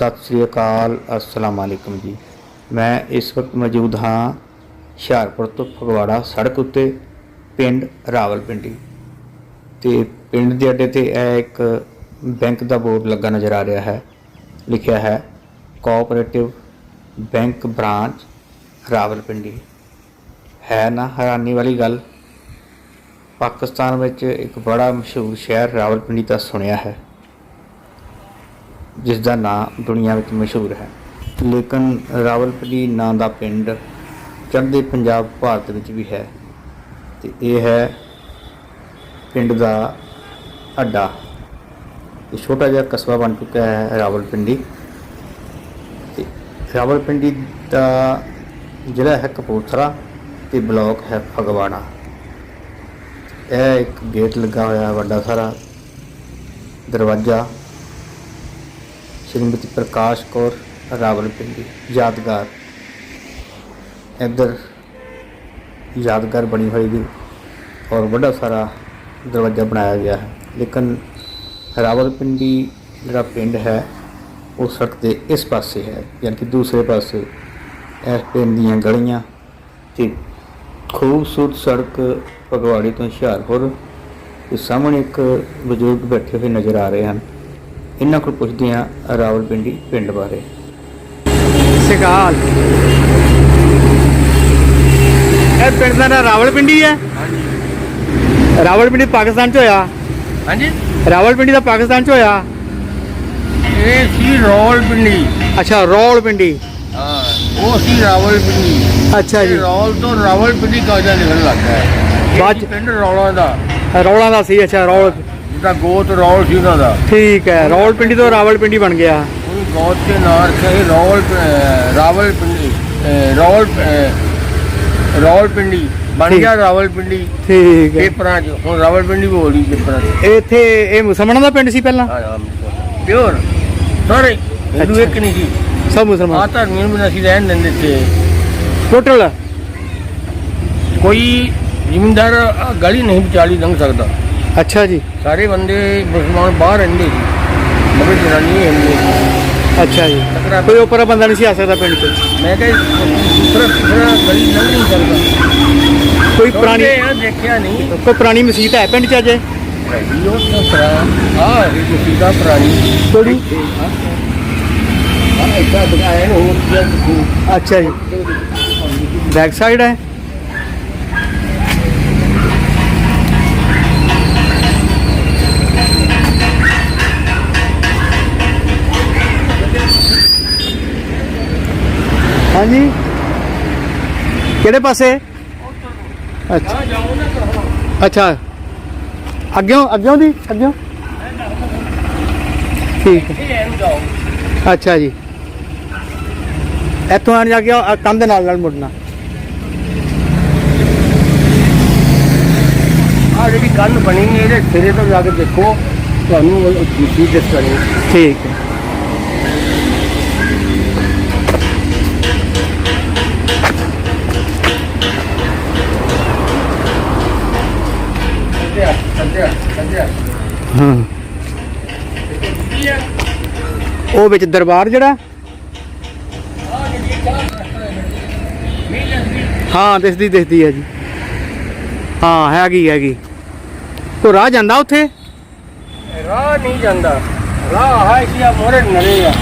ਸਤਿ ਸ੍ਰੀ ਅਕਾਲ, ਅਸਲਾਮ ਵਾਲੇਕੁਮ ਜੀ। ਮੈਂ ਇਸ ਵਕਤ ਮੌਜੂਦ ਹਾਂ ਹੁਸ਼ਿਆਰਪੁਰ ਤੋਂ ਫਗਵਾੜਾ ਸੜਕ ਉੱਤੇ, ਪਿੰਡ ਰਾਵਲਪਿੰਡੀ। ਤੇ ਪਿੰਡ ਦੇ ਅੱਡੇ ਤੇ ਇਹ ਇੱਕ ਬੈਂਕ ਦਾ ਬੋਰਡ ਲੱਗਾ ਨਜ਼ਰ ਆ ਰਿਹਾ ਹੈ। ਲਿਖਿਆ ਹੈ, ਕੋਆਪਰੇਟਿਵ ਬੈਂਕ ਬ੍ਰਾਂਚ ਰਾਵਲਪਿੰਡੀ। ਹੈ ਨਾ ਹੈਰਾਨੀ ਵਾਲੀ ਗੱਲ? ਪਾਕਿਸਤਾਨ ਵਿੱਚ ਇੱਕ ਬੜਾ ਮਸ਼ਹੂਰ ਸ਼ਹਿਰ ਰਾਵਲਪਿੰਡੀ ਦਾ ਸੁਣਿਆ ਹੈ। ਜਿਸ ਦਾ ਨਾਮ ਦੁਨੀਆ ਵਿੱਚ ਮਸ਼ਹੂਰ ਹੈ। ਲੇਕਿਨ ਰਾਵਲਪਿੰਡੀ ਨਾਂ ਦਾ ਪਿੰਡ ਚੜ੍ਹਦੇ ਪੰਜਾਬ ਭਾਰਤ ਵਿੱਚ ਵੀ ਹੈ ਤੇ ਇਹ ਹੈ ਪਿੰਡ ਦਾ ਅੱਡਾ। ਇਹ ਛੋਟਾ ਜਿਹਾ ਕਸਬਾ ਬਣ ਚੁੱਕਾ ਹੈ ਰਾਵਲਪਿੰਡੀ। ਤੇ ਰਾਵਲਪਿੰਡੀ ਦਾ ਜ਼ਿਲ੍ਹਾ ਹੈ ਕਪੂਰਥਲਾ ਤੇ ਬਲਾਕ ਹੈ ਫਗਵਾੜਾ। ਇਹ ਇੱਕ ਗੇਟ ਲੱਗਾ ਹੋਇਆ ਵੱਡਾ ਸਾਰਾ। ਦਰਵਾਜ਼ਾ ਸ਼੍ਰੀਮਤੀ ਪ੍ਰਕਾਸ਼ ਕੌਰ ਰਾਵਲਪਿੰਡੀ, ਯਾਦਗਾਰ। ਇੱਧਰ ਯਾਦਗਾਰ ਬਣੀ ਹੋਈ ਵੀ ਔਰ ਵੱਡਾ ਸਾਰਾ ਦਰਵਾਜ਼ਾ ਬਣਾਇਆ ਗਿਆ ਹੈ। ਲੇਕਿਨ ਰਾਵਲਪਿੰਡੀ ਜਿਹੜਾ ਪਿੰਡ ਹੈ, ਉਹ ਸੜਕ ਦੇ ਇਸ ਪਾਸੇ ਹੈ, ਯਾਨੀ ਕਿ ਦੂਸਰੇ ਪਾਸੇ। ਇਸ ਪਿੰਡ ਦੀਆਂ ਗਲੀਆਂ ਤੇ ਖੂਬਸੂਰਤ ਸੜਕ ਫਗਵਾੜੇ ਤੋਂ ਹੁਸ਼ਿਆਰਪੁਰ ਤੇ ਸਾਹਮਣੇ ਇੱਕ ਬਜ਼ੁਰਗ ਬੈਠੇ ਹੋਏ ਨਜ਼ਰ ਆ ਰਹੇ ਹਨ। ਇਹਨਾਂ ਕੋਲ ਪੁੱਛਦੇ ਹਾਂ ਰਾਵਲਪਿੰਡੀ ਪਿੰਡ ਬਾਰੇ। ਸਿਕਾਲ ਇਹ ਪਿੰਡ ਦਾ ਨਾਂ ਰਾਵਲਪਿੰਡੀ ਹੈ? ਰਾਵਲਪਿੰਡੀ ਪਾਕਿਸਤਾਨ ਚ ਹੋਇਆ? ਹਾਂਜੀ। ਰਾਵਲਪਿੰਡੀ ਦਾ ਪਾਕਿਸਤਾਨ ਚ ਹੋਇਆ? ਇਹ ਸੀ ਰੌਲਪਿੰਡੀ ਅੱਛਾ ਰੌਲਪਿੰਡੀ ਹਾਂ ਉਹ ਸੀ ਰਾਵਲਪਿੰਡੀ ਅੱਛਾ ਜੀ। ਰੌਲ ਤੋਂ ਰਾਵਲਪਿੰਡੀ ਕਾਜਾ ਨਿਕਲਣ ਲੱਗਾ ਹੈ ਬਾਅਦ ਪਿੰਡ ਰੌਲਾਂ ਦਾ। ਰੌਲਾਂ ਦਾ ਸੀ ਅੱਛਾ ਰੌਲ ਜਿਹਦਾ ਗੋਤ ਰੌਲ ਸੀ ਉਹਨਾਂ ਦਾ। ਠੀਕ ਹੈ ਰੌਲਪਿੰਡੀ ਤੋਂ ਰਾਵਲਪਿੰਡੀ ਬਣ ਗਿਆ। ਉਹ ਗੋਤ ਦੇ ਨਾਂ ਰੱਖਿਆ ਸੀ ਰੌਲ ਅਹ, ਰਾਵਲਪਿੰਡੀ ਅਹ, ਰੌਲ ਅਹ, ਰੌਲਪਿੰਡੀ ਬਣ ਠੀਕ। ਗਿਆ ਰਾਵਲਪਿੰਡੀ ਠੀਕ ਹੈ। ਪੇਪਰਾਂ 'ਚ ਹੁਣ ਰਾਵਲਪਿੰਡੀ ਬੋਲਦੀ ਪੇਪਰਾਂ 'ਚ। ਇੱਥੇ ਇਹ ਮੁਸਲਮਾਨਾਂ ਦਾ ਪਿੰਡ ਸੀ ਪਹਿਲਾਂ? ਪਿਓਰ। ਸਾਰੇ ਹਿੰਦੂ। ਇੱਕ ਨਹੀਂ ਸੀ। ਸਭ ਆ ਮੁਸਲਮਾਨ ਧਰਮੀਆਂ ਨੂੰ ਵੀ ਅਸੀਂ ਰਹਿਣ ਦਿੰਦੇ ਤੇ ਟੋਟਲ ਕੋਈ ਜ਼ਿਮੀਂਦਾਰ ਆਹ ਗਲੀ ਨਹੀਂ ਵਿਚਾਲੀ ਲੰਘ ਸਕਦਾ। ਅੱਛਾ ਜੀ। ਸਾਰੇ ਬੰਦੇ ਮੁਸਲਮਾਨ ਬਾਹਰ ਰਹਿੰਦੇ ਸੀ ਮਗਰ ਜਨਾਨੀ ਹੁੰਦੀ ਅੱਛਾ ਜੀ। ਟਕਰਾ ਕੋਈ ਉੱਪਰ ਬੰਦਾ ਨਹੀਂ ਸੀ ਆ ਸਕਦਾ ਪਿੰਡ ਚ? ਮੈਂ ਕਿਹਾ ਦੂਸਰਾ ਤੀਸਰਾ ਗਲੀ ਲੰਘ ਨਹੀਂ ਸਕਦਾ। ਕੋਈ ਪੁਰਾਣੀ ਆ ਦੇਖਿਆ ਨਹੀਂ। ਕੋਈ ਪੁਰਾਣੀ ਮਸਜਿਦ ਹੈ ਪਿੰਡ ਚ ਅਜੇ? ਹੈਗੀ ਉਹ ਤਸਰਾ ਆ ਇਹ ਮੁਸੀਬਾ ਪੁਰਾਣੀ। ਕਿਹੜੀ? ਆ ਇੱਦਾਂ ਬਗਾਇਆ ਨੇ ਹੋਰ ਕੀ ਆ ਅੱਛਾ ਜੀ। ਬੈਕ ਸਾਈਡ ਹੈ? ਹਾਂਜੀ। ਕਿਹੜੇ ਪਾਸੇ? ਅੱਛਾ। ਅੱਛਾ। ਅੱਗਿਓਂ ਅੱਗਿਓਂ ਦੀ? ਅੱਗਿਓਂ? ਠੀਕ ਹੈ। ਅੱਛਾ ਜੀ। ਇੱਥੋਂ ਆਣ ਜਾ ਕੇ ਕੰਧ ਨਾਲ ਨਾਲ ਮੁੜਨਾ। ਆ ਜਿਹੜੀ ਕੰਨ ਬਣੀ ਹੈ ਇਹਦੇ ਸਿਰੇ ਤੋਂ ਜਾ ਕੇ ਦੇਖੋ ਤੁਹਾਨੂੰ ਉਹ ਚੀਜ਼ ਦਿਸਣੀ ਠੀਕ ਹੈ। ਹਾਂ। ਉਹ ਵਿੱਚ ਦਰਬਾਰ ਜਿਹੜਾ? ਹਾਂ ਦਿਸਦੀ ਦਿਸਦੀ ਹੈ ਜੀ। ਹਾਂ ਹੈਗੀ ਹੈਗੀ। ਕੋ ਰਾਹ ਜਾਂਦਾ ਉੱਥੇ? ਰਾਹ ਨਹੀਂ ਜਾਂਦਾ। ਰਾਹ ਹੈ ਕਿ ਆ ਮੋਰੇ ਨਰੇ ਆ।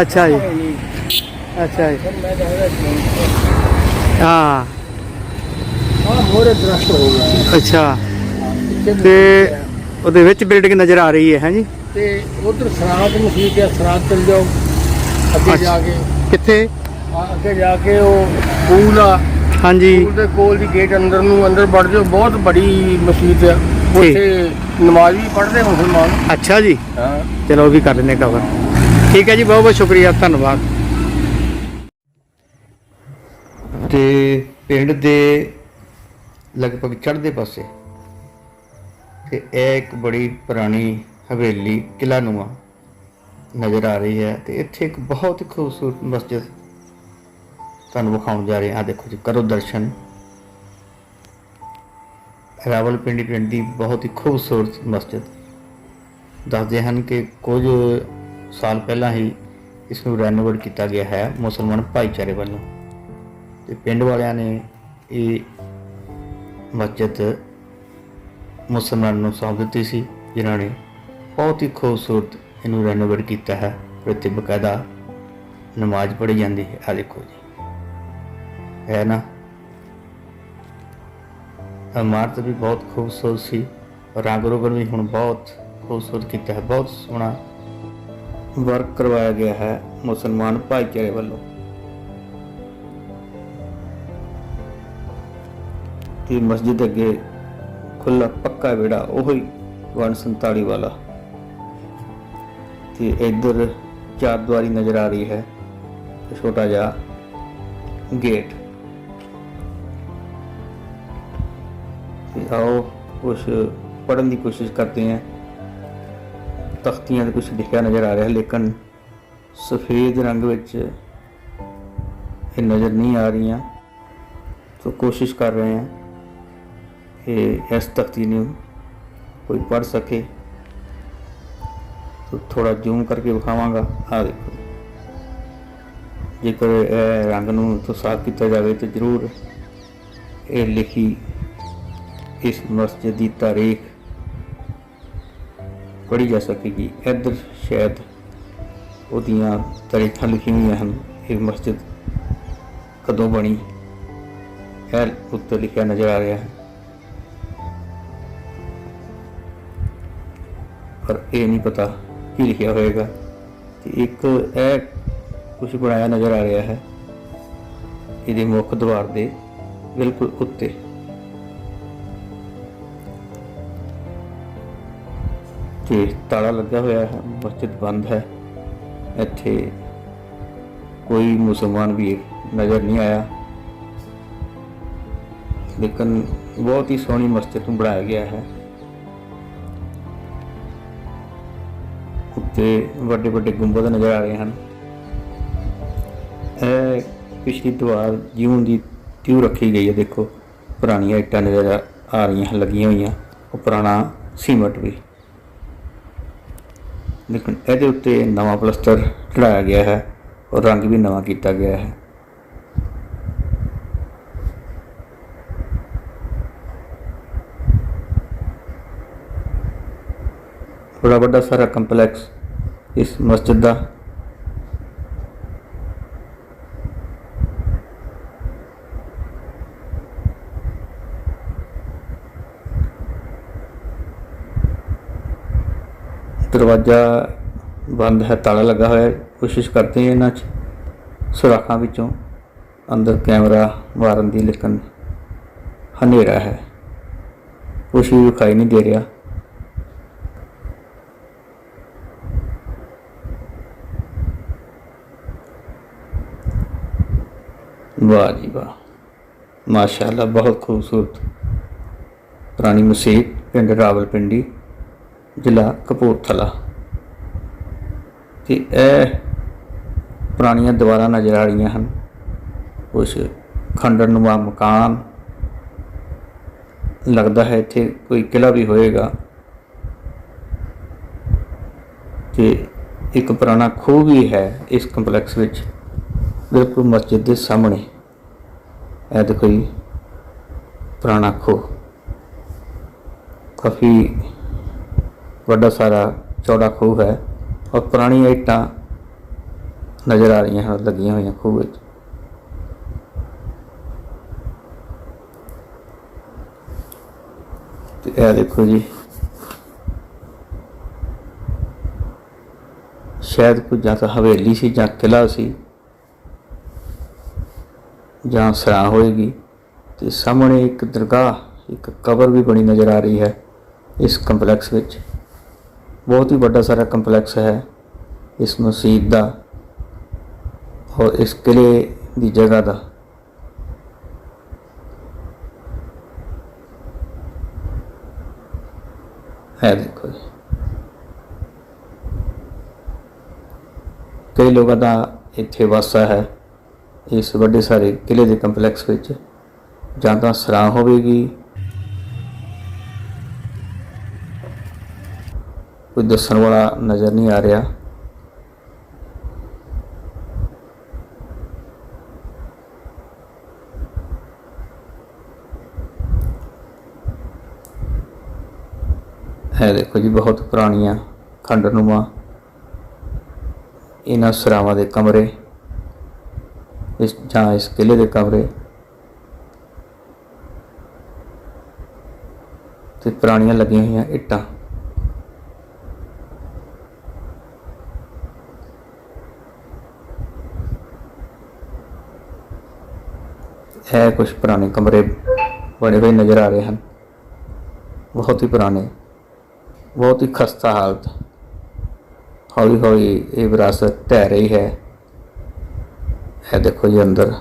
ਅੱਛਾ ਜੀ। ਅੱਛਾ ਜੀ। ਹਾਂ। ਮੋਰੇ ਦਰਖਤ ਹੋ ਗਿਆ ਅੱਛਾ। ਤੇ ਉਹਦੇ ਵਿੱਚ ਬਿਲਡਿੰਗ ਨਜ਼ਰ ਆ ਰਹੀ ਹੈ ਹੈ ਜੀ? ਤੇ ਉਧਰ ਸਰਾਤ ਮਸੀਤ ਹੈ ਸਰਾਤ ਚਲ ਜਾਓ ਅੱਗੇ। ਜਾ ਕੇ। ਕਿੱਥੇ? ਅੱਗੇ ਜਾ ਕੇ ਉਹ ਸਕੂਲ ਆ। ਹਾਂਜੀ। ਸਕੂਲ ਦੇ ਕੋਲ ਦੀ ਗੇਟ ਅੰਦਰ ਨੂੰ ਅੰਦਰ ਵੜ ਜਾਓ ਬਹੁਤ ਬੜੀ ਮਸਜਿਦ ਆ। ਉੱਥੇ ਨਮਾਜ਼ ਵੀ ਪੜ੍ਹਦੇ ਮੁਸਲਮਾਨ। ਅੱਛਾ ਜੀ। ਹਾਂ। ਚਲੋ ਵੀ ਕਰ ਲੈਂਦੇ ਕਵਰ ਠੀਕ ਹੈ ਜੀ ਬਹੁਤ ਬਹੁਤ ਸ਼ੁਕਰੀਆ ਧੰਨਵਾਦ। ਤੇ ਪਿੰਡ ਦੇ ਲਗਭਗ ਚੜ੍ਹਦੇ ਪਾਸੇ ਤੇ ਇਹ ਇੱਕ ਬੜੀ ਪੁਰਾਣੀ ਹਵੇਲੀ ਕਿਲਾ ਨੂਮਾ ਨਜ਼ਰ ਆ ਰਹੀ ਹੈ ਤੇ ਇੱਥੇ ਇੱਕ ਬਹੁਤ ਹੀ ਖੂਬਸੂਰਤ ਮਸਜਿਦ ਤੁਹਾਨੂੰ ਵਿਖਾਉਣ ਜਾ ਰਹੇ। ਹਾਂ ਦੇਖੋ ਜੀ, ਕਰੋ ਦਰਸ਼ਨ। ਰਾਵਲਪਿੰਡੀ ਪਿੰਡ ਦੀ ਬਹੁਤ ਹੀ ਖੂਬਸੂਰਤ ਮਸਜਿਦ। ਦੱਸਦੇ ਹਨ ਕਿ ਕੁਝ ਸਾਲ ਪਹਿਲਾਂ ਹੀ ਇਸ ਨੂੰ ਰੈਨੋਵੇਟ ਕੀਤਾ ਗਿਆ ਹੈ ਮੁਸਲਮਾਨ ਭਾਈਚਾਰੇ ਵੱਲੋਂ। ਤੇ ਪਿੰਡ ਵਾਲਿਆਂ ਨੇ ਇਹ ਮਸਜਿਦ ਮੁਸਲਮਾਨ ਨੂੰ ਸੌਂਪ ਦਿੱਤੀ ਸੀ, ਜਿਨ੍ਹਾਂ ਨੇ ਬਹੁਤ ਹੀ ਖੂਬਸੂਰਤ ਇਹਨੂੰ ਰੈਨੋਵੇਟ ਕੀਤਾ ਹੈ ਤੇ ਬਕਾਇਦਾ ਨਮਾਜ਼ ਪੜ੍ਹੀ ਜਾਂਦੀ ਹੈ। ਆ ਦੇਖੋ ਜੀ। ਹੈ ਨਾ ਇਮਾਰਤ ਵੀ ਬਹੁਤ ਖੂਬਸੂਰਤ ਸੀ ਰੰਗ ਰੋਗਨ ਵੀ ਹੁਣ ਬਹੁਤ ਖੂਬਸੂਰਤ ਕੀਤਾ ਹੈ। ਬਹੁਤ ਸੋਹਣਾ ਵਰਕ ਕਰਵਾਇਆ ਗਿਆ ਹੈ ਮੁਸਲਮਾਨ ਭਾਈਚਾਰੇ ਵੱਲੋਂ। ਤੇ ਮਸਜਿਦ ਅੱਗੇ ਖੁੱਲਾ ਪੱਕਾ ਵਿੜਾ ਉਹੀ 147 ਵਾਲਾ। ਤੇ ਇੱਧਰ ਚਾਰ ਦੁਆਰੀ ਨਜ਼ਰ ਆ ਰਹੀ ਹੈ, ਛੋਟਾ ਜਿਹਾ ਗੇਟ। ਤੇ ਆਓ ਕੁਝ ਪੜਨ ਦੀ ਕੋਸ਼ਿਸ਼ ਕਰਦੇ ਹਾਂ। ਤਖਤੀਆਂ ਤੇ ਕੁਝ ਲਿਖਿਆ ਨਜ਼ਰ ਆ ਰਿਹਾ, ਲੇਕਿਨ ਸਫੇਦ ਰੰਗ ਵਿੱਚ ਇਹ ਨਜ਼ਰ ਨਹੀਂ ਆ ਰਹੀਆਂ। ਸੋ ਕੋਸ਼ਿਸ਼ ਕਰ ਰਹੇ ਹਾਂ। कि इस तख्ती ਨੂੰ ਕੋਈ ਪੜ ਸਕੇ तो ਥੋੜਾ ਜ਼ੂਮ ਕਰਕੇ ਵਿਖਾਵਾਂਗਾ ਆ ਦੇਖੋ ਜੇਕਰ ਇਹ ਰੰਗ ਨੂੰ ਤੋਂ ਸਾਫ਼ ਕੀਤਾ ਜਾਵੇ ਤਾਂ ਜ਼ਰੂਰ ਇਹ ਲਿਖੀ ਇਸ ਮਸਜਿਦ ਦੀ ਤਾਰੀਖ ਪੜ੍ਹੀ ਜਾ ਸਕੇਗੀ ਇੱਧਰ ਸ਼ਾਇਦ ਉਹਦੀਆਂ ਤਾਰੀਖਾਂ ਲਿਖੀਆਂ ਹੋਈਆਂ ਹਨ ਇਹ ਮਸਜਿਦ ਕਦੋਂ ਬਣੀ ਹੈ ਉੱਤੇ ਲਿਖਿਆ ਨਜ਼ਰ ਆ ਰਿਹਾ ਹੈ ਪਰ ਇਹ ਨਹੀਂ ਪਤਾ ਕੀ ਲਿਖਿਆ ਹੋਏਗਾ ਤੇ ਇੱਕ ਇਹ ਕੁਝ ਬਣਾਇਆ ਨਜ਼ਰ ਆ ਰਿਹਾ ਹੈ ਇਹਦੇ ਮੁੱਖ ਦੁਆਰ ਦੇ ਬਿਲਕੁਲ ਉੱਤੇ। ਤੇ ਤਾਲਾ ਲੱਗਾ ਹੋਇਆ ਹੈ, ਮਸਜਿਦ ਬੰਦ ਹੈ। ਇੱਥੇ ਕੋਈ ਮੁਸਲਮਾਨ ਵੀ ਨਜ਼ਰ ਨਹੀਂ ਆਇਆ। ਲੇਕਿਨ ਬਹੁਤ ਹੀ ਸੋਹਣੀ ਮਸਜਿਦ ਨੂੰ ਬਣਾਇਆ ਗਿਆ ਹੈ। ਉੱਤੇ ਵੱਡੇ ਵੱਡੇ ਗੁੰਬਦ ਨਜ਼ਰ ਆ ਰਹੇ ਹਨ। ਇਹ ਪਿਛਲੀ ਦੀਵਾਰ ਜਿਉਂ ਦੀ ਤਿਉ ਰੱਖੀ ਗਈ ਹੈ। ਦੇਖੋ, ਪੁਰਾਣੀਆਂ ਇੱਟਾਂ ਨਜ਼ਰ ਆ- ਆ ਰਹੀਆਂ ਲੱਗੀਆਂ ਹੋਈਆਂ। ਉਹ ਪੁਰਾਣਾ ਸੀਮਟ ਵੀ। ਲੇਕਿਨ ਇਹਦੇ ਉੱਤੇ ਨਵਾਂ ਪਲਸਤਰ ਚੜਾਇਆ ਗਿਆ ਹੈ ਔਰ ਰੰਗ ਵੀ ਨਵਾਂ ਕੀਤਾ ਗਿਆ ਹੈ। ਬੜਾ ਵੱਡਾ ਸਾਰਾ ਕੰਪਲੈਕਸ ਇਸ ਮਸਜਿਦ ਦਾ। ਦਰਵਾਜ਼ਾ ਬੰਦ ਹੈ, ਤਾਲਾ ਲੱਗਾ ਹੋਇਆ ਹੈ। ਕੋਸ਼ਿਸ਼ ਕਰਦੇ ਹਾਂ ਇਹਨਾਂ 'ਚ ਸੁਰਾਖਾਂ ਵਿੱਚੋਂ ਅੰਦਰ ਕੈਮਰਾ ਮਾਰਨ ਦੀ ਲੇਕਿਨ ਹਨੇਰਾ ਹੈ। ਕੁਛ ਵੀ ਵਿਖਾਈ ਨਹੀਂ ਦੇ ਰਿਹਾ। ਵਾਹ ਜੀ ਵਾਹ। ਮਾਸ਼ਾਅੱਲਾ, ਬਹੁਤ ਖੂਬਸੂਰਤ। ਪੁਰਾਣੀ ਮਸਜਿਦ ਪਿੰਡ ਰਾਵਲਪਿੰਡੀ, ਜ਼ਿਲ੍ਹਾ ਕਪੂਰਥਲਾ। ਤੇ ਇਹ ਪੁਰਾਣੀਆਂ ਦੀਵਾਰਾਂ ਨਜ਼ਰ ਆ ਰਹੀਆਂ ਹਨ। ਕੁਛ ਖੰਡਰਨੁਮਾ ਮਕਾਨ। ਲੱਗਦਾ ਹੈ ਇੱਥੇ ਕੋਈ ਕਿਲਾ ਵੀ ਹੋਏਗਾ। ਤੇ ਇੱਕ ਪੁਰਾਣਾ ਖੂਹ ਵੀ ਹੈ ਇਸ ਕੰਪਲੈਕਸ ਵਿੱਚ। ਬਿਲਕੁਲ ਮਸਜਿਦ ਦੇ ਸਾਹਮਣੇ। ਇਹ ਦੇਖੋ ਜੀ, ਪੁਰਾਣਾ ਖੂਹ। ਕਾਫੀ ਵੱਡਾ ਸਾਰਾ ਚੌੜਾ ਖੂਹ ਹੈ ਔਰ ਪੁਰਾਣੀ ਇੱਟਾਂ ਨਜ਼ਰ ਆ ਰਹੀਆਂ ਹਨ, ਲੱਗੀਆਂ ਹੋਈਆਂ ਖੂਹ ਵਿੱਚ। ਤੇ ਇਹ ਦੇਖੋ ਜੀ, ਸ਼ਾਇਦ ਕੋਈ ਜਾਂ ਤਾਂ ਹਵੇਲੀ ਸੀ ਜਾਂ ਕਿਲਾ ਸੀ। ਜਾਂ ਸਰਾਂ ਹੋਏਗੀ ਤੇ ਸਾਹਮਣੇ ਇੱਕ ਦਰਗਾਹ, ਇੱਕ ਕਬਰ ਵੀ ਬਣੀ ਨਜ਼ਰ ਆ ਰਹੀ ਹੈ ਇਸ ਕੰਪਲੈਕਸ ਵਿੱਚ। ਬਹੁਤ ਹੀ ਵੱਡਾ ਸਾਰਾ ਕੰਪਲੈਕਸ ਹੈ ਇਸ ਮਸਜਿਦ ਦਾ ਔਰ ਇਸ ਕਿਲੇ ਦੀ ਜਗ੍ਹਾ ਦਾ। ਹੈ ਦੇਖੋ ਜੀ। ਕਈ ਲੋਕਾਂ ਦਾ ਇੱਥੇ ਵਾਸਾ ਹੈ। ਇਸ ਵੱਡੇ ਸਾਰੇ ਕਿਲੇ ਦੇ ਕੰਪਲੈਕਸ ਵਿੱਚ ਜਾਂ ਤਾਂ ਸਰਾ ਹੋਵੇਗੀ। ਕੋਈ ਦੱਸਣ ਵਾਲਾ ਨਜ਼ਰ ਨਹੀਂ ਆ ਰਿਹਾ। ਹੈ ਦੇਖੋ ਜੀ, ਬਹੁਤ ਪੁਰਾਣੀਆਂ ਖੰਡਨੁਮਾ। ਇਹਨਾਂ ਸਰਾਵਾਂ ਦੇ ਕਮਰੇ। ਇਸ ਜਾਂ ਇਸ ਕਿਲੇ ਦੇ ਕਮਰੇ। ਤੇ ਪੁਰਾਣੀਆਂ ਲੱਗੀਆਂ ਹੋਈਆਂ ਇੱਟਾਂ। ਹੈ ਕੁਝ ਪੁਰਾਣੇ ਕਮਰੇ ਬਣੇ ਹੋਏ ਨਜ਼ਰ ਆ ਰਹੇ ਹਨ। ਬਹੁਤ ਹੀ ਪੁਰਾਣੇ, ਬਹੁਤ ਹੀ ਖਸਤਾ ਹਾਲਤ। ਹੌਲੀ ਹੌਲੀ ਇਹ ਵਿਰਾਸਤ ਢਹਿ ਰਹੀ ਹੈ। ਇਹ ਦੇਖੋ ਜੀ ਅੰਦਰ।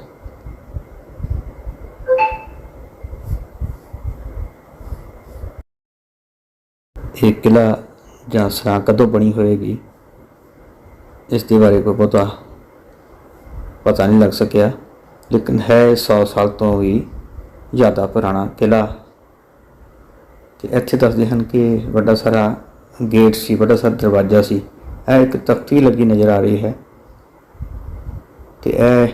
ਇਹ ਕਿਲਾ ਜਾਂ ਸਰਾਂ ਕਦੋਂ ਬਣੀ ਹੋਏਗੀ? ਇਸ ਦੇ ਬਾਰੇ ਕੋਈ ਪਤਾ ਪਤਾ ਨਹੀਂ ਲੱਗ ਸਕਿਆ। ਲੇਕਿਨ ਹੈ 100 ਸਾਲ ਤੋਂ ਵੀ ਜ਼ਿਆਦਾ ਪੁਰਾਣਾ ਕਿਲਾ ਤੇ ਇੱਥੇ ਦੱਸਦੇ ਹਨ ਕਿ ਵੱਡਾ ਸਾਰਾ ਗੇਟ ਸੀ, ਵੱਡਾ ਸਾਰਾ ਦਰਵਾਜ਼ਾ ਸੀ। ਇਹ ਇੱਕ ਤਖਤੀ ਲੱਗੀ ਨਜ਼ਰ ਆ ਰਹੀ ਹੈ। ਤੇ ਇਹ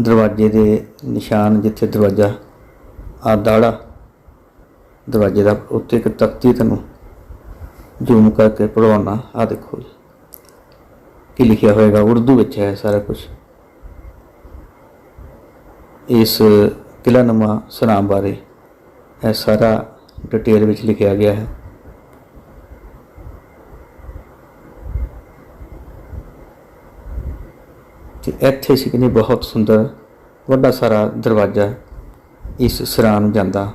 ਦਰਵਾਜ਼ੇ ਦੇ ਨਿਸ਼ਾਨ ਜਿੱਥੇ ਦਰਵਾਜ਼ਾ ਆ ਦਾੜਾ ਦਰਵਾਜ਼ੇ ਦਾ ਉੱਤੇ ਇੱਕ ਤਖਤੀ ਤੁਹਾਨੂੰ ਜ਼ੂਮ ਕਰਕੇ ਪੜਾਉਣਾ ਆ ਦੇਖੋ ਜੀ, ਕੀ ਲਿਖਿਆ ਹੋਏਗਾ? ਉਰਦੂ ਵਿੱਚ ਹੈ ਸਾਰਾ ਕੁਝ ਇਸ ਕਿਲਾ ਨੁਮਾ ਸਨਾਮ ਬਾਰੇ ਇਹ ਸਾਰਾ ਡਿਟੇਲ ਵਿੱਚ ਲਿਖਿਆ ਗਿਆ ਹੈ। ਇੱਥੇ ਸੀ ਕਿ ਬਹੁਤ ਸੁੰਦਰ, ਵੱਡਾ ਸਾਰਾ ਦਰਵਾਜ਼ਾ ਇਸ ਸਰਾਂ ਨੂੰ ਜਾਂਦਾ।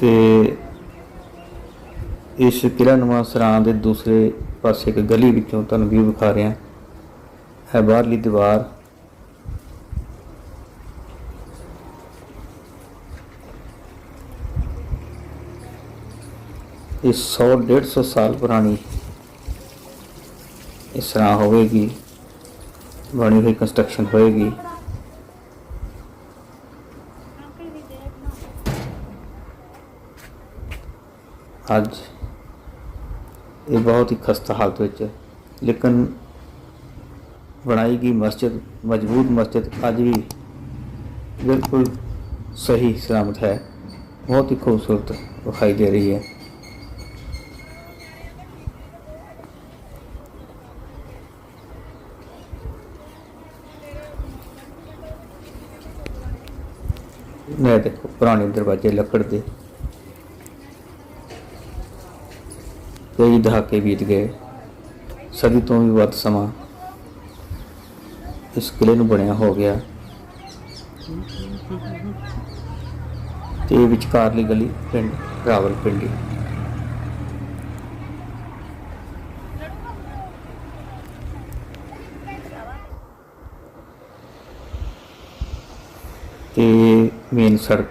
ਤੇ ਇਸ ਕਿਲਾ ਨਵਾਂ ਸਰਾਂ ਦੇ ਦੂਸਰੇ ਪਾਸੇ ਇੱਕ ਗਲੀ ਵਿੱਚੋਂ ਤੁਹਾਨੂੰ ਵੀ ਵਿਖਾ ਰਿਹਾ। ਹੈ ਬਾਹਰਲੀ ਦੀਵਾਰ ਇਹ 100 150 ਸਾਲ ਪੁਰਾਣੀ ਇਸ ਤਰ੍ਹਾਂ ਹੋਵੇਗੀ, ਬਣੀ ਹੋਈ ਕੰਸਟਰਕਸ਼ਨ ਹੋਏਗੀ। ਅੱਜ ਇਹ ਬਹੁਤ ਹੀ ਖਸਤਾ ਹਾਲਤ ਵਿੱਚ ਹੈ, ਲੇਕਿਨ ਬਣਾਈ ਗਈ ਮਸਜਿਦ, ਮਜ਼ਬੂਤ ਮਸਜਿਦ ਅੱਜ ਵੀ ਬਿਲਕੁਲ ਸਹੀ ਸਲਾਮਤ ਹੈ, ਬਹੁਤ ਹੀ ਖੂਬਸੂਰਤ ਵਿਖਾਈ ਦੇ ਰਹੀ ਹੈ। ਮੈਂ ਦੇਖੋ ਪੁਰਾਣੇ ਦਰਵਾਜ਼ੇ ਲੱਕੜ ਦੇ। ਕਈ ਦਹਾਕੇ ਬੀਤ ਗਏ। ਸਦੀ ਤੋਂ ਵੀ ਵੱਧ ਸਮਾਂ ਇਸ ਕਿਲੇ ਨੂੰ ਬਣਿਆ ਹੋ ਗਿਆ। ਤੇ ਵਿਚਕਾਰਲੀ ਗਲੀ ਪਿੰਡ ਰਾਵਲਪਿੰਡੀ ਤੇ ਮੇਨ ਸੜਕ,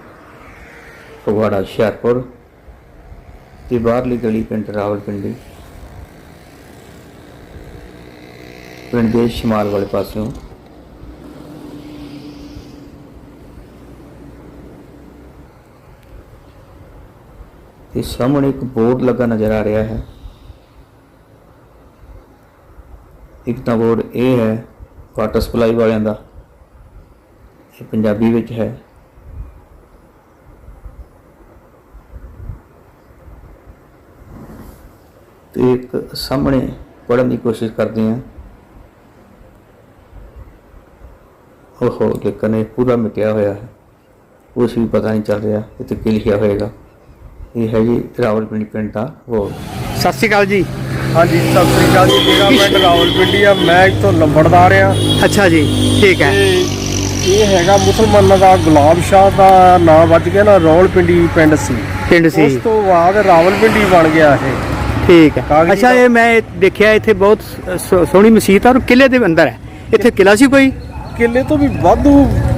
ਫਗਵਾੜਾ, ਹੁਸ਼ਿਆਰਪੁਰ ਤੇ ਬਾਹਰਲੀ ਗਲੀ ਪਿੰਡ ਰਾਵਲਪਿੰਡੀ। ਪਿੰਡ ਦੇ ਸ਼ਮਾਲ ਵਾਲੇ ਪਾਸਿਓਂ। ਤੇ ਸਾਹਮਣੇ ਇੱਕ ਬੋਰਡ ਲੱਗਾ ਨਜ਼ਰ ਆ ਰਿਹਾ ਹੈ। ਇੱਕ ਤਾਂ ਬੋਰਡ ਇਹ ਹੈ, ਵਾਟਰ ਸਪਲਾਈ ਵਾਲਿਆਂ ਦਾ, ਇਹ ਪੰਜਾਬੀ ਵਿੱਚ ਹੈ। ਇੱਕ ਸਾਹਮਣੇ ਪੜਨ ਦੀ ਕੋਸ਼ਿਸ਼ ਕਰਦੇ ਹਾਂ। ਓਹੋ ਲੇਕਿਨ ਇਹ ਪੂਰਾ ਮਿਟਿਆ ਹੋਇਆ ਹੈ। ਕੁਛ ਵੀ ਪਤਾ ਨਹੀਂ ਚੱਲ ਰਿਹਾ ਇੱਥੇ ਕੀ ਲਿਖਿਆ ਹੋਏਗਾ। ਇਹ ਹੈ ਜੀ ਰਾਵਲਪਿੰਡੀ ਪਿੰਡ ਦਾ ਉਹ ਸਤਿ ਸ਼੍ਰੀ ਅਕਾਲ ਜੀ। ਹਾਂਜੀ ਸਤਿ ਸ੍ਰੀ ਅਕਾਲ ਜੀ। ਮੇਰਾ ਪਿੰਡ ਰਾਵਲਪਿੰਡੀ ਆ। ਮੈਂ ਇੱਥੋਂ ਲੰਬੜਦਾਰ ਆ। ਅੱਛਾ ਜੀ ਠੀਕ ਹੈ। ਤੇ ਇਹ ਹੈਗਾ ਮੁਸਲਮਾਨਾਂ ਦਾ ਗੁਲਾਬ ਸ਼ਾਹ ਦਾ ਨਾਮ ਵੱਜ ਗਿਆ ਨਾ ਰਾਵਲਪਿੰਡੀ ਪਿੰਡ ਸੀ। ਪਿੰਡ ਉਸ ਸੀ ਤੋਂ ਬਾਅਦ ਰਾਵਲਪਿੰਡੀ ਬਣ ਗਿਆ ਇਹ। ਠੀਕ ਹੈ। ਕਾਗਜ਼ੀ ਅੱਛਾ ਇਹ ਮੈਂ ਦੇਖਿਆ ਇੱਥੇ ਬਹੁਤ ਸੋ- ਸੋਹਣੀ ਮਸਜਿਦ ਆ ਔਰ ਕਿਲੇ ਦੇ ਅੰਦਰ ਹੈ। ਇੱਥੇ ਕਿਲਾ ਸੀ ਕੋਈ? ਕਿਲੇ ਤੋਂ ਵੀ ਵਾਧੂ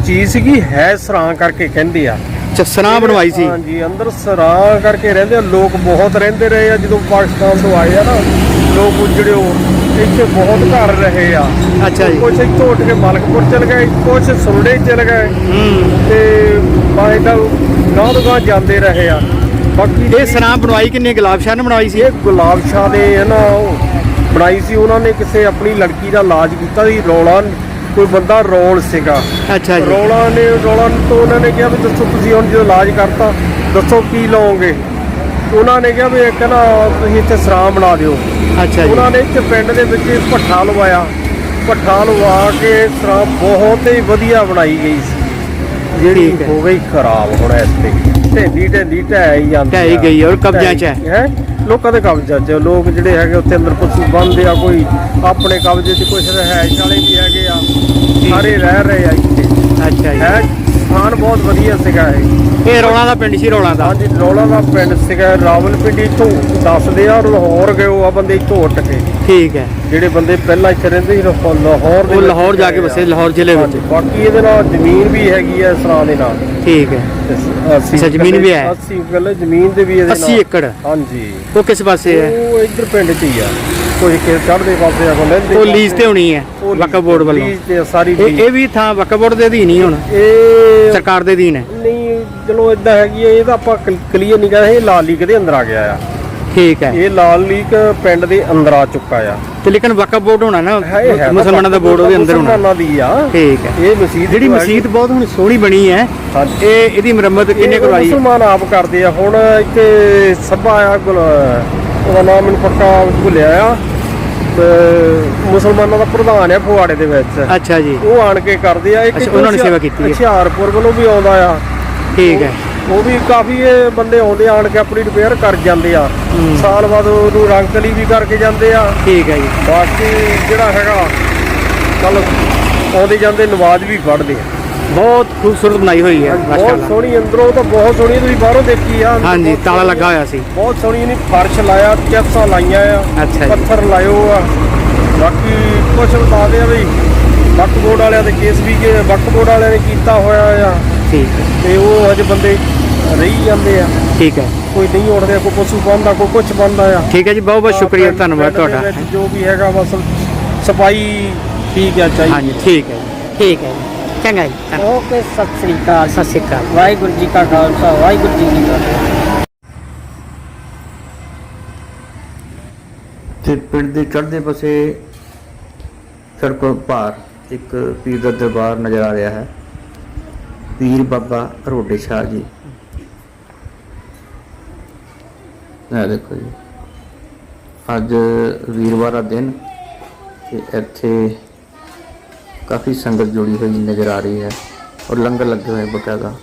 ਚੀਜ਼ ਸੀਗੀ ਹੈ ਸਰਾਂ ਕਰਕੇ ਕਹਿੰਦੇ ਆ। ਚਸਨਾ ਬਣਵਾਈ ਸੀ। ਹਾਂਜੀ ਅੰਦਰ ਸਰਾਂ ਕਰਕੇ ਰਹਿੰਦੇ ਆ ਲੋਕ ਬਹੁਤ ਰਹਿੰਦੇ ਰਹੇ ਆ ਜਦੋਂ ਪਾਕਿਸਤਾਨ ਤੋਂ ਆਏ ਆ ਨਾ ਲੋਕ ਉਜੜਿਓ ਇੱਥੇ ਬਹੁਤ ਘਰ ਰਹੇ ਆ। ਅੱਛਾ ਜੀ। ਕੁਛ ਇੱਥੋਂ ਉੱਠ ਕੇ ਮਲਕਪੁਰ ਚਲ ਗਏ ਕੁਛ ਸੁਰੜੇ ਚਲ ਗਏ ਹੂੰ। ਤੇ ਬਾਏ ਦਾ ਗਾਂ ਤੋਂ ਗਾਂ ਜਾਂਦੇ ਰਹੇ ਆ। ਬਾਕੀ ਇਹ ਸਰਾਂ ਬਣਵਾਈ ਕਿੰਨੇ? ਗੁਲਾਬ ਸ਼ਾਹ ਨੇ ਬਣਵਾਈ ਸੀ? ਇਹ ਗੁਲਾਬ ਸ਼ਾਹ ਦੇ ਹੈ ਨਾ ਉਹ ਬਣਾਈ ਸੀ ਉਹਨਾਂ ਨੇ ਕਿਸੇ ਆਪਣੀ ਲੜਕੀ ਦਾ ਇਲਾਜ ਕੀਤਾ ਸੀ ਰੌਲਾ ਕੋਈ ਬੰਦਾ ਰੋਲ ਸੀਗਾ। ਅੱਛਾ ਜੀ। ਰੌਲਾ ਨੇ ਰੌਲਾ ਤੋਂ ਉਹਨਾਂ ਨੇ ਕਿਹਾ ਵੀ ਦੱਸੋ ਤੁਸੀਂ ਹੁਣ ਜਦੋਂ ਇਲਾਜ ਕਰਤਾ ਦੱਸੋ ਕੀ ਲਓਗੇ? ਉਹਨਾਂ ਨੇ ਕਿਹਾ ਵੀ ਇੱਕ ਨਾ ਤੁਸੀਂ ਇੱਥੇ ਸਰਾਂ ਬਣਾ ਦਿਓ। ਅੱਛਾ ਜੀ। ਉਹਨਾਂ ਨੇ ਇੱਥੇ ਪਿੰਡ ਦੇ ਵਿੱਚ ਭੱਠਾ ਲਵਾਇਆ। ਭੱਠਾ ਲਵਾ ਕੇ ਸਰਾਂ ਬਹੁਤ ਹੀ ਵਧੀਆ ਬਣਾਈ ਗਈ ਸੀ। ਜਿਹੜੀ ਹੋ। ਗਈ ਖਰਾਬ ਹੁਣ ਇਸ ਤੇ ਢੇਂਦੀ ਢੇਂਦੀ ਢਹਿ ਹੀ ਜਾਂਦੀ ਢਹਿ ਹੀ ਗਈ ਔਰ ਕਬਜ਼ਿਆਂ 'ਚ ਹੈ। ਲੋਕਾਂ ਦੇ ਕਬਜ਼ਾ 'ਚ ਲੋਕ ਜਿਹੜੇ ਹੈਗੇ ਉੱਥੇ ਅੰਦਰ ਪਸ਼ੂ ਬੰਨਦੇ ਆ ਕੋਈ ਆਪਣੇ ਕਬਜ਼ੇ 'ਚ ਕੁਝ ਰਹਿائش ਵਾਲੇ ਵੀ ਹੈਗੇ ਆ। ਸਾਰੇ ਰਹਿ ਰਹੇ ਆ ਇੱਥੇ। ਅੱਛਾ ਜੀ। ਹੈ? ਸਥਾਨ ਬਹੁਤ ਵਧੀਆ ਸੀਗਾ ਇਹ। ਇਹ ਰੋਣਾ ਦਾ ਪਿੰਡ ਸੀ ਰੋਣਾ ਦਾ? ਹਾਂਜੀ ਰੋਲਾ ਦਾ ਪਿੰਡ ਸੀਗਾ। ਰਾਵਲਪਿੰਡੀ ਤੋਂ ਦੱਸਦੇ ਆ ਲਾਹੌਰ ਗਏ ਉਹ ਆ ਬੰਦੇ ਇੱਥੋਂ ਉੱਠ ਕੇ। ਠੀਕ ਹੈ। ਜਿਹੜੇ ਬੰਦੇ ਪਹਿਲਾਂ ਇੱਥੇ ਰਹਿੰਦੇ ਸੀ ਲਾਹੌ- ਲਾਹੌਰ ਦੇ ਉਹ ਵਿੱਚ ਲਾਹੌਰ ਜਾ ਕੇ ਗਏ ਆ। ਵਸੇ ਲਾਹੌਰ ਜ਼ਿਲ੍ਹੇ ਵਿੱਚ। ਹਾਂਜੀ, ਬਾਕੀ ਇਹਦੇ ਨਾਲ ਜ਼ਮੀਨ ਵੀ ਹੈਗੀ ਆ ਤਰ੍ਹਾਂ ਦੇ ਨਾਲ। ਠੀਕ ਹੈ। 80 ਅੱਛਾ, ਜ਼ਮੀਨ ਵੀ ਹੈ। 80 ਕਿੱਲੇ ਜ਼ਮੀਨ ਦੇ ਵੀ ਇਹਦੇ 80 ਏਕੜ? ਹਾਂਜੀ। ਉਹ ਕਿਸ ਪਾਸੇ ਹੈ? ਉਹ ਇੱਧਰ ਪਿੰਡ 'ਚ ਹੀ ਆ। ਕੋਈ ਕਿ ਚੜ੍ਹਦੇ ਪਾਸੇ ਆ ਕੋਈ ਲਹਿੰਦੇ ਉਹ ਲੀਜ਼ ਤੇ ਹੋਣੀ ਹੈ ਉਹ ਵਕਫ ਬੋਰਡ ਵੱਲੋਂ। ਲੀਜ਼ ਤੇ ਆ ਸਾਰੀ ਇਹ। ਇਹ ਵੀ ਥਾਂ ਵਕਫ ਬੋਰਡ ਦੇ ਅਧੀਨ ਹੀ ਹੁਣ? ਇਹ ਸਰਕਾਰ ਦੇ ਅਧੀਨ ਹੈ? ਨਹੀਂ ਚਲੋ ਇਦਾਂ ਹੈਗੀ ਆ ਇਹ ਤਾਂ ਆਪਾਂ ਕਲੀਅਰ ਨਹੀਂ ਕਹਿੰਦੇ ਇਹ ਲਾਲ ਲੀਕ ਦੇ ਅੰਦਰ ਆ ਗਿਆ ਆ। ਠੀਕ ਹੈ। ਇਹ ਲਾਲ ਲੀਕ ਪਿੰਡ ਦੇ ਅੰਦਰ ਆ ਚੁੱਕਾ ਆ। ਤੇ ਲੇਕਿਨ ਵਕਫ ਬੋਰਡ ਹੋਣਾ ਨਾ ਮੁਸਲਮਾਨਾਂ ਦਾ ਬੋਰਡ ਉਹਦੇ ਅੰਦਰ ਹੋਣਾ। ਮੁਸਲਮਾਨਾਂ ਦੀ ਆ। ਠੀਕ ਹੈ। ਇਹ ਮਸਜਿਦ ਜਿਹੜੀ ਮਸਜਿਦ ਬਹੁਤ ਹੁਣ ਸੋਹਣੀ ਬਣੀ ਹੈ ਇਹ ਇਹਦੀ ਮੁਰੰਮਤ ਕਿੰਨੇ ਕਰਵਾਈ? ਮੁਸਲਮਾਨ ਆਪ ਕਰਦੇ ਆ। ਹੁਣ ਇੱਥੇ ਸਭਾ ਆ ਉਹਦਾ ਨਾਮ ਮੈਨੂੰ ਪੱਕਾ ਭੁੱਲਿਆ ਆ। ਤੇ ਮੁਸਲਮਾਨਾਂ ਦਾ ਪ੍ਰਧਾਨ ਆ ਫੁਆੜੇ ਦੇ ਵਿੱਚ। ਅੱਛਾ ਜੀ। ਉਹ ਆਣ ਕੇ ਕਰਦੇ ਆ। ਇੱਕ ਉਹਨਾਂ ਨੇ ਸੇਵਾ ਕੀਤੀ ਹੈ। ਹੁਸ਼ਿਆਰਪੁਰ ਵੱਲੋਂ ਵੀ ਆਉਂਦਾ ਆ। ਠੀਕ ਹੈ। ਉਹ ਵੀ ਕਾਫੀ ਇਹ ਬੰਦੇ ਆਉਂਦੇ ਆਣ ਕੇ ਆਪਣੀ ਰਿਪੇਅਰ ਕਰ ਜਾਂਦੇ ਆ। ਸਾਲ ਬਾਅਦ ਉਹਨੂੰ ਰੰਗਕਲੀ ਵੀ ਕਰਕੇ ਜਾਂਦੇ ਆ। ਠੀਕ ਹੈ ਜੀ। ਬਾਕੀ ਜਿਹੜਾ ਹੈਗਾ ਕੱਲ ਆਉਂਦੇ ਜਾਂਦੇ ਨਮਾਜ਼ ਵੀ ਪੜ੍ਹਦੇ ਆ। ਬਹੁਤ ਖੂਬਸੂਰਤ ਬਣਾਈ ਹੋਈ ਹੈ ਬਹੁਤ ਸੋਹਣੀ ਅੰਦਰੋਂ ਤਾਂ ਬਹੁਤ ਸੋਹਣੀ ਤੁਸੀਂ ਬਾਹਰੋਂ ਦੇਖੀ ਆ ਹਾਂਜੀ ਤਾਲਾ ਲੱਗਾ ਹੋਇਆ ਸੀ। ਬਹੁਤ ਸੋਹਣੀ ਇਹਨੇ ਫਰਸ਼ ਲਾਇਆ ਚੈਪਸਾਂ ਲਾਈਆਂ ਆ ਅੱਛਾ ਜੀ। ਪੱਥਰ ਲਾਇਓ ਆ। ਬਾਕੀ ਕੁਝ ਬਤਾਦੇ ਆ ਵੀ ਬੱਕ ਬੋਰਡ ਵਾਲਿਆਂ ਦੇ ਕੇਸ ਵੀ ਬੱਕ ਬੋਰਡ ਵਾਲਿਆਂ ਨੇ ਕੀਤਾ ਹੋਇਆ ਆ। ਠੀਕ ਤੇ ਉਹ ਅਜੇ ਬੰਦੇ ਰਹੀ ਜਾਂਦੇ ਆ। ਠੀਕ ਹੈ। ਕੋਈ ਨਹੀਂ ਉੜਦੇ ਕੋਈ ਪਸ਼ੂ ਬੰਦਾ ਕੋਈ ਕੁਝ ਬੰਦਾ ਆ। ਠੀਕ ਹੈ ਜੀ ਬਹੁਤ ਬਹੁਤ ਸ਼ੁਕਰੀਆ ਧੰਨਵਾਦ ਤੁਹਾਡਾ। ਜੋ ਵੀ ਹੈਗਾ ਬਸ ਸਫ਼ਾਈ ਠੀਕ ਆ ਚਾਹੀਦੀ ਹਾਂਜੀ ਠੀਕ ਹੈ ਠੀਕ ਹੈ ਚੰਗਾ ਜੀ। ਓਕੇ ਸਤਿ ਸ੍ਰੀ ਅਕਾਲ ਸਤਿ ਸ਼੍ਰੀ ਅਕਾਲ। ਵਾਹਿਗੁਰੂ ਜੀ ਕਾ ਖਾਲਸਾ ਵਾਹਿਗੁਰੂ ਜੀ ਕੀ ਫਤਿਹ। ਤੇ ਪਿੰਡ ਦੇ ਚੜ੍ਹਦੇ ਪਾਸੇ ਸੜਕ ਪਾਰ ਇੱਕ ਪੀਰ ਦਾ ਦਰਬਾਰ ਨਜ਼ਰ ਆ ਰਿਹਾ ਹੈ। ਪੀਰ ਬਾਬਾ ਰੋਡੇ ਸ਼ਾਹ ਜੀ। ਇਹ ਦੇਖੋ ਜੀ। ਅੱਜ ਵੀਰਵਾਰ ਦਾ ਦਿਨ ਤੇ ਇੱਥੇ ਕਾਫੀ ਸੰਗਤ ਜੁੜੀ ਹੋਈ ਨਜ਼ਰ ਆ ਰਹੀ ਹੈ ਔਰ ਲੰਗਰ ਲੱਗੇ ਹੋਏ ਬਕਾਇਦਾ।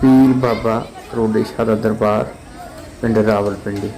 ਪੀਰ ਬਾਬਾ ਰੋਡੇ ਸ਼ਾਹ ਦਾ ਦਰਬਾਰ ਪਿੰਡ ਰਾਵਲਪਿੰਡੀ।